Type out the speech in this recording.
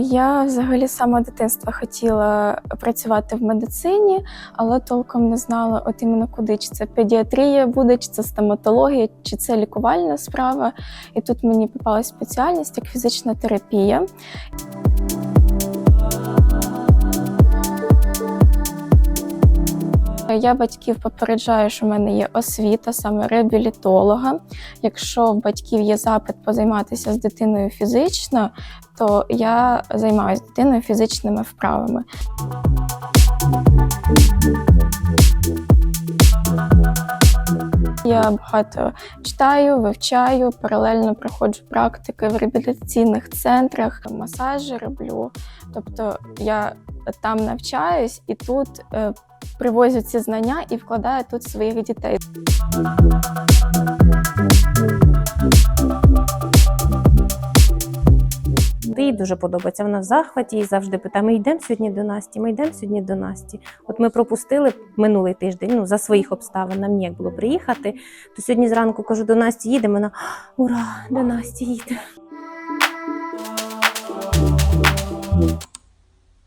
Я взагалі з самого дитинства хотіла працювати в медицині, але толком не знала, от іменно куди чи це педіатрія буде, чи це стоматологія, чи це лікувальна справа. І тут мені попалась спеціальність як фізична терапія. Я батьків попереджаю, що в мене є освіта саме реабілітолога. Якщо в батьків є запит позайматися з дитиною фізично, то я займаюся дитиною фізичними вправами. Я багато читаю, вивчаю, паралельно проходжу практики в реабілітаційних центрах, масажі роблю. Тобто я там навчаюсь і тут привозю ці знання і вкладаю тут своїх дітей. Їй дуже подобається. Вона в захваті і завжди питає: ми йдемо сьогодні до Насті, ми йдемо сьогодні до Насті. От ми пропустили минулий тиждень, ну за своїх обставин нам ніяк було приїхати. То сьогодні зранку кажу, до Насті їдемо. Вона ура, до Насті їде.